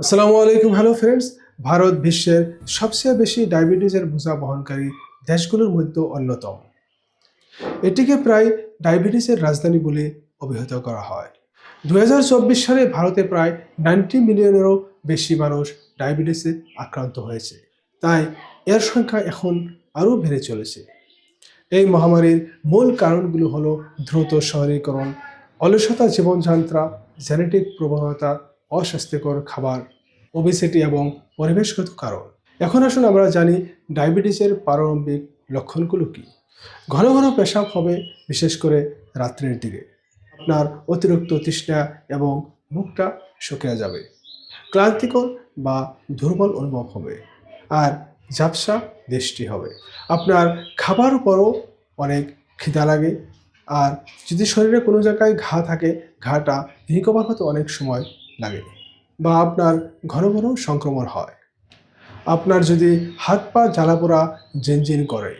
আসসালামু আলাইকুম hello friends Bharat বিশ্বের সবচেয়ে বেশি ডায়াবেটিসের বোঝা বহনকারী দেশগুলোর মধ্যে অন্যতম। এটিকে প্রায় ডায়াবেটিসের রাজধানী বলে অভিহিত করা হয়। দু হাজার চব্বিশ সালে ভারতে প্রায় নাইনটি মিলিয়নেরও বেশি মানুষ ডায়াবেটিসে আক্রান্ত হয়েছে। তাই এর সংখ্যা এখন আরও বেড়ে চলেছে। এই মহামারীর মূল কারণগুলো হলো দ্রুত শহরীকরণ অলসতা জীবনযাত্রা, জেনেটিক প্রবণতা অস্বাস্থ্যকর খাবার ওবেসিটি এবং পরিবেশগত কারণ। এখন আসুন আমরা জানি ডায়াবেটিসের প্রারম্ভিক লক্ষণগুলো কী। ঘন ঘন পেশাব হবে, বিশেষ করে রাত্রের দিকে। আপনার অতিরিক্ত তৃষ্ণা এবং মুখটা শুকিয়ে যাবে। ক্লান্তিকর বা দুর্বল অনুভব হবে আর ঝাপসা দৃষ্টি হবে। আপনার খাবার উপরও অনেক খিদা লাগে আর যদি শরীরে কোনো জায়গায় ঘা থাকে, ঘাটা রিকভার হতে অনেক সময় লাগে। বা আপনার ঘন ঘন সংক্রমণ হয়। আপনার যদি হাত পা জ্বালা জ্বালাপোড়া জিনজিন করে,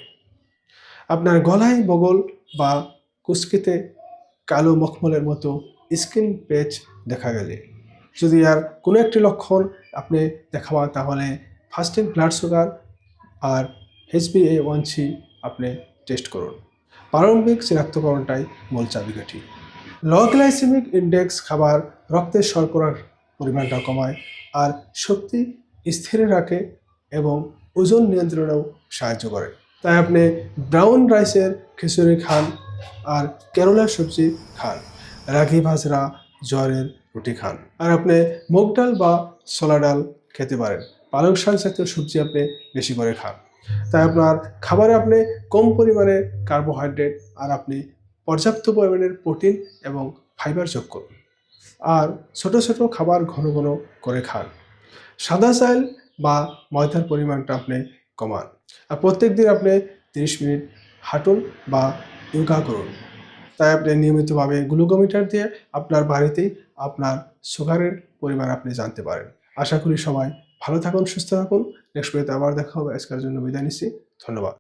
আপনার গলায় বগল বা কুস্কিতে কালো মখমলের মতো স্কিন পেচ দেখা গেলে, যদি আর কোনো একটি লক্ষণ আপনি দেখাবেন তাহলে ফাস্টিং ব্লাড সুগার আর এইচবি এ ওয়ান সি আপনি টেস্ট করুন। প্রারম্ভিক চিনাক্তকরণটাই মূল চাবিকাঠি। লো গ্লাইসেমিক ইন্ডেক্স খাবার রক্তের শর্করার পরিমাণটা কমায় আর শক্তি স্থির রাখে এবং ওজন নিয়ন্ত্রণেও সাহায্য করে। তাই আপনি ব্রাউন রাইসের খিচুড়ি খান আর কেরলার সবজি খান, রাগি ভাজরা জ্বরের রুটি খান। আর আপনি মুগ ডাল বা ছোলা ডাল খেতে পারেন, পালং শাক জাতীয় সবজি আপনি বেশি করে খান। তাই আপনার খাবারে আপনি কম পরিমাণে কার্বোহাইড্রেট আর আপনি পর্যাপ্ত পরিমাণের প্রোটিন এবং ফাইবার যোগ করুন। আর ছোট ছোট খাবার ঘন ঘন করে খান। সাদা চাল বা ময়দার পরিমাণটা আপনি কমান আর প্রত্যেক দিন আপনি তিরিশ মিনিট হাঁটুন বা যোগা করুন। তাই আপনি নিয়মিতভাবে গ্লুকোমিটার দিয়ে আপনার বাড়িতেই আপনার সুগারের পরিমাণ আপনি জানতে পারেন। আশা করি সবাই ভালো থাকুন, সুস্থ থাকুন। নেক্সট ভিডিওতে আবার দেখা হবে। আজকের জন্য বিদায় নিচ্ছি। ধন্যবাদ।